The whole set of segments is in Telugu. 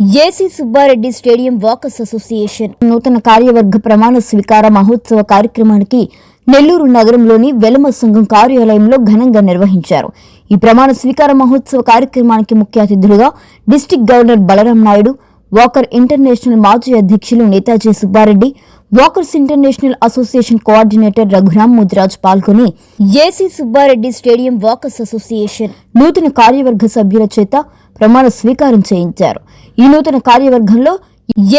AC Subba Reddy stadium walkers association నూతన కార్యవర్గ ప్రమాణ స్వీకార మహోత్సవ కార్యక్రమానికి నెల్లూరు నగరంలోని వెలమ సంఘం కార్యాలయంలో ఘనంగా నిర్వహించారు. ఈ ప్రమాణ స్వీకార మహోత్సవ కార్యక్రమానికి ముఖ్య అతిథులుగా district governor Balaram Naidu walker international మాజీ అధ్యక్షులు Netaji Subba Reddy walkers international association coordinator Raghuram Mudraj పాల్గొని AC Subba Reddy stadium walkers association నూతన కార్యవర్గ సభ్యుల చేత ప్రమాణ స్వీకారం చేయించారు. ఈ నూతన కార్యవర్గంలో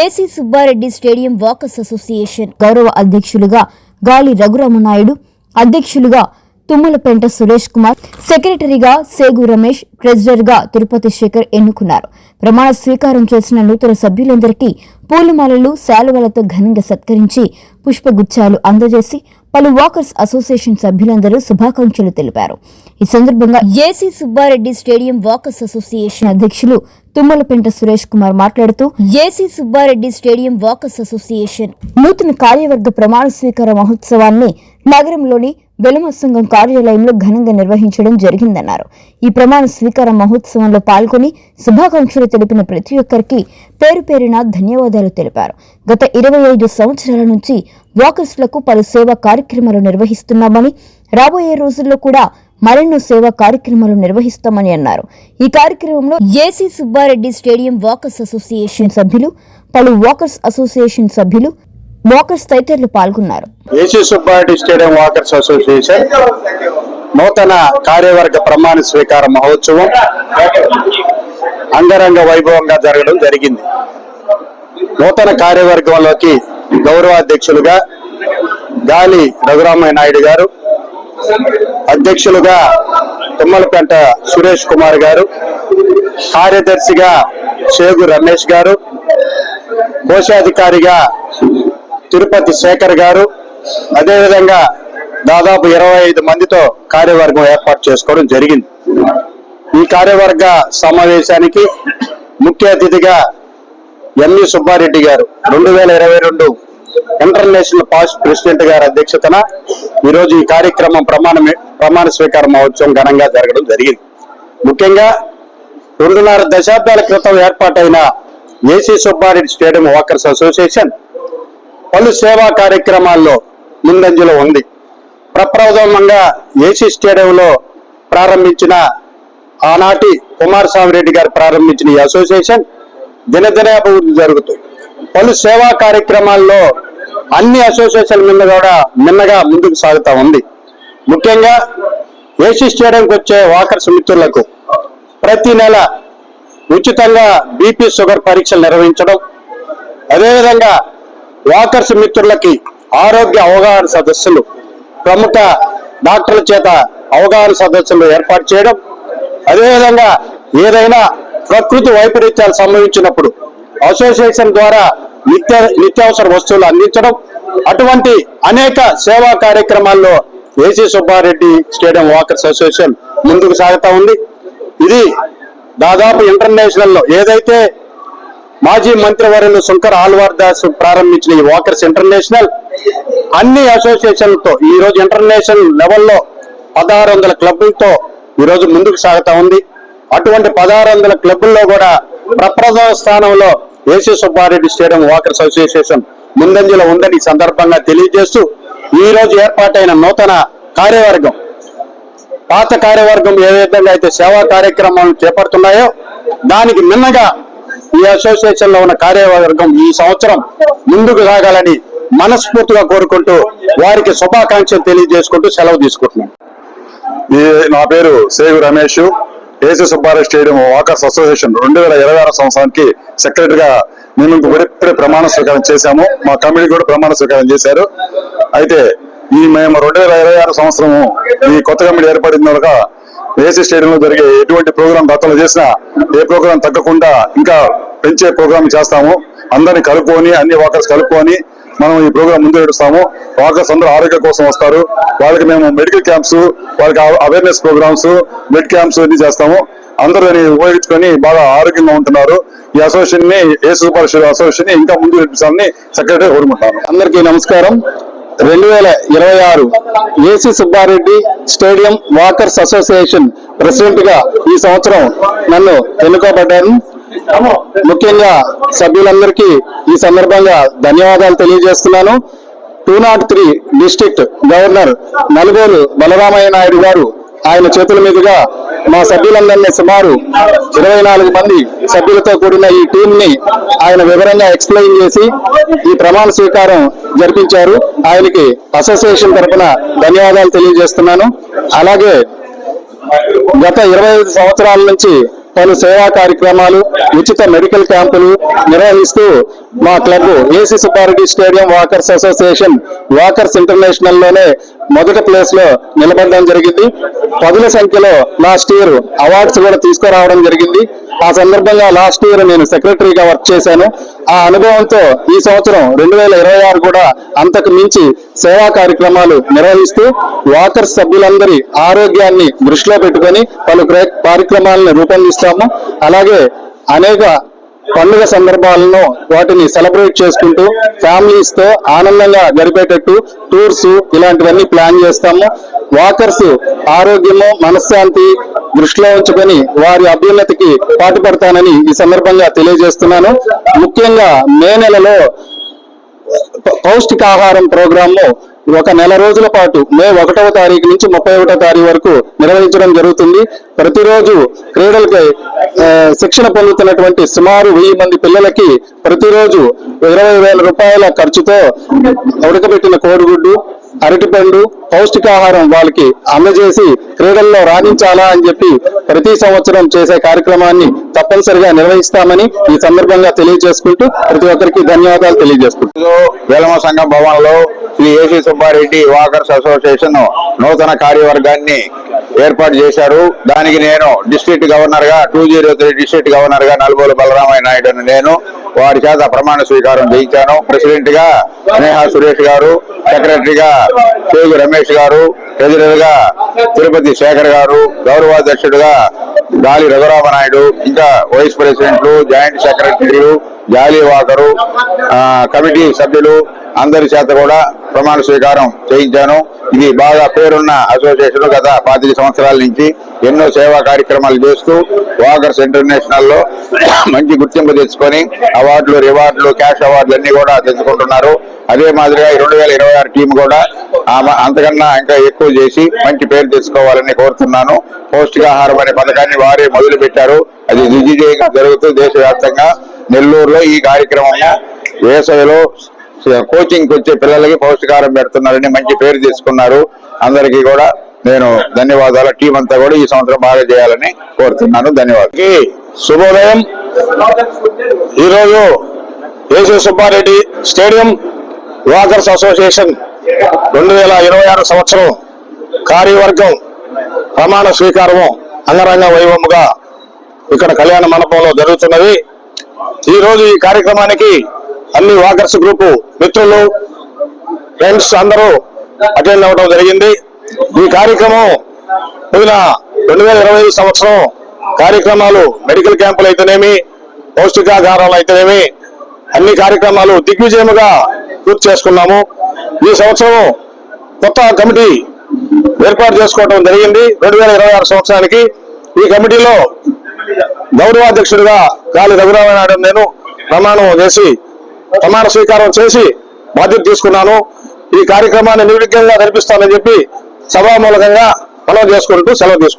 AC Subba Reddy stadium walkers association గౌరవ అధ్యక్షులుగా గాలి రఘురామనాయుడు అధ్యక్షులుగా తుమ్మలపెంట సురేష్ కుమార్ సెక్రటరీగా సేగు రమేష్ ట్రెజరర్గా తిరుపతి శేఖర్ ఎన్నుకున్నారు. ప్రమాణ స్వీకారం చేసిన నూతన సభ్యులందరికీ పూలమాలలు శాలువలతో ఘనంగా సత్కరించి పుష్పగుచ్చాలు అందజేసి పలు వాకర్స్ అసోసియేషన్ సభ్యులందరూ శుభాకాంక్షలు తెలిపారు. ఈ సందర్భంగా AC Subba Reddy stadium walkers association అధ్యక్షులు తుమ్మలపెంట సురేష్ కుమార్ మాట్లాడుతూ AC Subba Reddy stadium walkers association నూతన కార్యవర్గ ప్రమాణ స్వీకార మహోత్సవాన్ని నగరంలోని వెలుమ సంఘం కార్యాలయంలో ఘనంగా నిర్వహించడం జరిగిందన్నారు. ఈ ప్రమాణ స్వీకార మహోత్సవంలో పాల్గొని శుభాకాంక్షలు తెలిపిన ప్రతి ఒక్కరికి పేరు పేరున ధన్యవాదాలు తెలిపారు. గత ఇరవై ఐదు సంవత్సరాల నుంచి వాకర్స్లకు పలు సేవా కార్యక్రమాలు నిర్వహిస్తున్నామని రాబోయే రోజుల్లో కూడా మరెన్నో సేవా కార్యక్రమాలు నిర్వహిస్తామని అన్నారు. ఈ కార్యక్రమంలో AC Subba Reddy stadium walkers association సభ్యులు పలు వాకర్స్ అసోసియేషన్ సభ్యులు వాకర్స్ తదితరులు పాల్గొన్నారు. AC Subba Reddy stadium walkers association నూతన కార్యవర్గ ప్రమాణ స్వీకార మహోత్సవం అంగరంగ వైభవంగా జరగడం జరిగింది. నూతన కార్యవర్గంలోకి గౌరవాధ్యక్షులుగా గాలి రఘురామయ్య నాయుడు గారు అధ్యక్షులుగా తుమ్మలపెంట సురేష్ కుమార్ గారు కార్యదర్శిగా చేగు రమేష్ గారు కోశాధికారిగా తిరుపతి శేఖర్ గారు అదేవిధంగా దాదాపు ఇరవై ఐదు మందితో కార్యవర్గం ఏర్పాటు చేసుకోవడం జరిగింది. ఈ కార్యవర్గ సమావేశానికి ముఖ్య అతిథిగా ఎంఈ సుబ్బారెడ్డి గారు రెండు వేల ఇరవై రెండు ఇంటర్నేషనల్ పాస్ట్ ప్రెసిడెంట్ గారి అధ్యక్షతన ఈరోజు ఈ కార్యక్రమం ప్రమాణ ప్రమాణ స్వీకార మహోత్సవం ఘనంగా జరగడం జరిగింది. ముఖ్యంగా రెండున్నర దశాబ్దాల క్రితం ఏర్పాటైన AC Subba Reddy stadium walkers association పలు సేవా కార్యక్రమాల్లో ముందంజలో ఉంది. ప్రప్రథమంగా ఏసీ స్టేడియంలో ప్రారంభించిన ఆనాటి కుమారస్వామి రెడ్డి గారు ప్రారంభించిన ఈ అసోసియేషన్ దినదిన అభివృద్ధి జరుగుతుంది పలు సేవా కార్యక్రమాల్లో అన్ని అసోసియేషన్ మీద కూడా మిన్నగా ముందుకు సాగుతా ఉంది. ముఖ్యంగా ఏసీ స్టేడియంకి వచ్చే వాకర్స్ మిత్రులకు ప్రతి నెల ఉచితంగా బీపీ షుగర్ పరీక్షలు నిర్వహించడం అదేవిధంగా వాకర్స్ మిత్రులకి ఆరోగ్య అవగాహన సదస్సులు ప్రముఖ డాక్టర్ల చేత అవగాహన సదస్సులు ఏర్పాటు చేయడం అదేవిధంగా ఏదైనా ప్రకృతి వైపరీత్యాలు సంభవించినప్పుడు అసోసియేషన్ ద్వారా నిత్య నిత్యావసర వస్తువులు అందించడం అటువంటి అనేక సేవా కార్యక్రమాల్లో AC Subba Reddy stadium walkers association ముందుకు సాగుతా ఉంది. ఇది దాదాపు ఇంటర్నేషనల్లో ఏదైతే మాజీ మంత్రివర్యులు శంకర్ ఆల్వార్ దాస్ ప్రారంభించిన ఈ వాకర్స్ ఇంటర్నేషనల్ అన్ని అసోసియేషన్లతో ఈ రోజు ఇంటర్నేషనల్ లెవెల్లో పదహారు వందల క్లబ్లతో ఈరోజు ముందుకు సాగుతా ఉంది. అటువంటి పదహారు వందల క్లబ్ల్లో కూడా ప్రప్రథమ స్థానంలో AC Subba Reddy stadium walkers association ముందంజలో ఉందని సందర్భంగా తెలియజేస్తూ ఈ రోజు ఏర్పాటైన నూతన కార్యవర్గం పాత కార్యవర్గం ఏ విధంగా అయితే సేవా కార్యక్రమాలు చేపడుతున్నాయో దానికి మిన్నగా ఈ అసోసియేషన్లో ఉన్న కార్యవర్గం ఈ సంవత్సరం ముందుకు సాగాలని మనస్ఫూర్తిగా కోరుకుంటూ వారికి శుభాకాంక్షలు తెలియజేసుకుంటూ సెలవు తీసుకుంటున్నాం. నా పేరు Segu Ramesh. AC Subbarao stadium walkers association రెండు వేల ఇరవై ఆరు సంవత్సరానికి సెక్రటరీగా మేము ఇప్పుడే ప్రమాణ స్వీకారం చేశాము. మా కమిటీ కూడా ప్రమాణ స్వీకారం చేశారు. అయితే ఈ మేము రెండు వేల ఇరవై ఆరు సంవత్సరము ఈ కొత్త కమిటీ ఏర్పడిన ఏసీ స్టేడియంలో జరిగే ఎటువంటి ప్రోగ్రాం గతంలో చేసినా ఏ ప్రోగ్రాం తగ్గకుండా ఇంకా పెంచే ప్రోగ్రాం చేస్తాము. అందరిని కలుపుకొని అన్ని వాకర్స్ కలుపుకొని మనం ఈ ప్రోగ్రామ్ ముందు నడుస్తాము. వాకర్స్ అందరూ ఆరోగ్య కోసం వస్తారు. వాళ్ళకి మేము మెడికల్ క్యాంప్స్ వాళ్ళకి అవేర్నెస్ ప్రోగ్రామ్స్ మెడ్ క్యాంప్స్ అన్ని చేస్తాము. అందరూ దాన్ని ఉపయోగించుకొని బాగా ఆరోగ్యంగా ఉంటున్నారు. ఈ అసోసియేషన్ని ఏ సూపర్ అసోసియేషన్ ఇంకా ముందు నడిపించాలని సెక్రటరీ కోరుకుంటాను అందరికీ నమస్కారం. రెండు వేల ఇరవై ఆరు AC Subba Reddy stadium walkers association ప్రెసిడెంట్గా ఈ సంవత్సరం నన్ను ఎన్నుకోబడ్డాను ముఖ్యంగా సభ్యులందరికీ ఈ సందర్భంగా ధన్యవాదాలు తెలియజేస్తున్నాను. Two not three district governor Nalugolu Balaramaiah Naidu గారు ఆయన చేతుల మీదుగా మా సభ్యులందరినీ సుమారు ఇరవై నాలుగు మంది సభ్యులతో కూడిన ఈ టీం ని ఆయన వివరంగా ఎక్స్ప్లెయిన్ చేసి ఈ ప్రమాణ స్వీకారం జరిపించారు. ఆయనకి అసోసియేషన్ తరఫున ధన్యవాదాలు తెలియజేస్తున్నాను. అలాగే గత ఇరవై ఐదు సంవత్సరాల నుంచి పలు సేవా కార్యక్రమాలు ఉచిత మెడికల్ క్యాంపులు నిర్వహిస్తూ మా club AC Subba Reddy stadium walkers association walkers ఇంటర్నేషనల్లోనే మొదటి ప్లేస్లో నిలబడడం జరిగింది. పదుల సంఖ్యలో లాస్ట్ ఇయర్ అవార్డ్స్ కూడా తీసుకురావడం జరిగింది. ఆ సందర్భంగా లాస్ట్ ఇయర్ నేను సెక్రటరీగా వర్క్ చేశాను. ఆ అనుభవంతో ఈ సంవత్సరం రెండు వేల ఇరవై ఆరు కూడా అంతకు మించి సేవా కార్యక్రమాలు నిర్వహిస్తూ వాకర్స్ సభ్యులందరి ఆరోగ్యాన్ని దృష్టిలో పెట్టుకొని పలు కార్యక్రమాలను రూపొందిస్తాము. అలాగే అనేక పండుగ సందర్భాలను వాటిని సెలబ్రేట్ చేసుకుంటూ ఫ్యామిలీస్తో ఆనందంగా గడిపేటట్టు టూర్స్ ఇలాంటివన్నీ ప్లాన్ చేస్తాము. వాకర్స్ ఆరోగ్యము మనశ్శాంతి దృష్టిలో ఉంచుకొని వారి అభ్యున్నతికి పాటుపడతానని ఈ సందర్భంగా తెలియజేస్తున్నాను. ముఖ్యంగా మే నెలలో పౌష్టికాహారం ప్రోగ్రామ్ ఒక నెల రోజుల పాటు మే ఒకటవ తారీఖు నుంచి ముప్పై ఒకటో తారీఖు వరకు నిర్వహించడం జరుగుతుంది. ప్రతిరోజు క్రీడలపై శిక్షణ పొందుతున్నటువంటి సుమారు వెయ్యి మంది పిల్లలకి ప్రతిరోజు ఇరవై వేల రూపాయల ఖర్చుతో ఉడకబెట్టిన కోడిగుడ్డు అరటిపండు పౌష్టికాహారం వాళ్ళకి అందజేసి క్రీడల్లో రాణించాలా అని చెప్పి ప్రతి సంవత్సరం చేసే కార్యక్రమాన్ని తప్పనిసరిగా నిర్వహిస్తామని ఈ సందర్భంగా తెలియజేసుకుంటూ ప్రతి ఒక్కరికి ధన్యవాదాలు తెలియజేసుకుంటూ వేలమ సంఘం భవన్లో Shri AC Subba Reddy walkers association నూతన కార్యవర్గాన్ని ఏర్పాటు చేశారు. దానికి నేను డిస్ట్రిక్ట్ గవర్నర్గా టూ జీరో త్రీ డిస్ట్రిక్ట్ గవర్నర్గా నలుగోలు బలరామయ్య నాయుడు నేను వారి చేత ప్రమాణ స్వీకారం చేయించాను. ప్రెసిడెంట్గా స్నేహ సురేష్ గారు సెక్రటరీగా పేగు రమేష్ గారు ట్రెజరర్గా తిరుపతి శేఖర్ గారు గౌరవాధ్యక్షుడుగా గాలి రఘురామనాయుడు ఇంకా వైస్ ప్రెసిడెంట్లు జాయింట్ సెక్రటరీలు జాలీ వాకరు కమిటీ సభ్యులు అందరి చేత కూడా ప్రమాణ స్వీకారం చేయించాను. ఇది బాగా పేరున్న అసోసియేషన్ గత పాతిక సంవత్సరాల నుంచి ఎన్నో సేవా కార్యక్రమాలు చేస్తూ వాకర్స్ ఇంటర్నేషనల్లో మంచి గుర్తింపు తెచ్చుకొని అవార్డులు రివార్డులు క్యాష్ అవార్డులు అన్ని కూడా తెచ్చుకుంటున్నారు. అదే మాదిరిగా రెండు వేల ఇరవై ఆరు టీం కూడా అంతకన్నా ఇంకా ఎక్కువ చేసి మంచి పేరు తెచ్చుకోవాలని కోరుతున్నాను. పౌష్టికాహారం అనే పథకాన్ని వారే మొదలు పెట్టారు అది దిగ్విజయంగా జరుగుతూ దేశవ్యాప్తంగా నెల్లూరులో ఈ కార్యక్రమం వేసవిలో కోచింగ్ వచ్చే పిల్లలకి పౌష్టికారం పెడుతున్నారని మంచి పేరు తీసుకున్నారు. అందరికీ కూడా నేను ధన్యవాదాలు. టీం అంతా కూడా ఈ సంవత్సరం బాగా చేయాలని కోరుతున్నాను. ధన్యవాదాలు. శుభోదయం. ఈరోజు AC Subba Reddy stadium walkers association రెండు వేల ఇరవై ఆరు సంవత్సరం కార్యవర్గం ప్రమాణ స్వీకారము అంగరంగ వైభవముగా ఇక్కడ కళ్యాణ మండపంలో జరుగుతున్నది. ఈరోజు ఈ కార్యక్రమానికి అన్ని వాకర్స్ గ్రూపు మిత్రులు ఫ్రెండ్స్ అందరూ అటెండ్ అవ్వడం జరిగింది. ఈ కార్యక్రమం పోయిన రెండు వేల ఇరవై ఐదు సంవత్సరం కార్యక్రమాలు మెడికల్ క్యాంపులు అయితేనేమి పౌష్టికాహారాలు అయితేనేమి అన్ని కార్యక్రమాలు దిగ్విజయముగా పూర్తి చేసుకున్నాము. ఈ సంవత్సరం కొత్త కమిటీ ఏర్పాటు చేసుకోవడం జరిగింది. రెండు వేల ఇరవై ఆరు సంవత్సరానికి ఈ కమిటీలో గౌరవాధ్యక్షుడిగా గాలి రఘురామనాయుడు నేను ప్రమాణం చేసి ప్రమాణ స్వీకారం చేసి బాధ్యత తీసుకున్నాను. ఈ కార్యక్రమాన్ని నిర్విఘ్నంగా కనిపిస్తానని చెప్పి సభామూలకంగా మనం చేసుకుంటూ సెలవు తీసుకున్నాను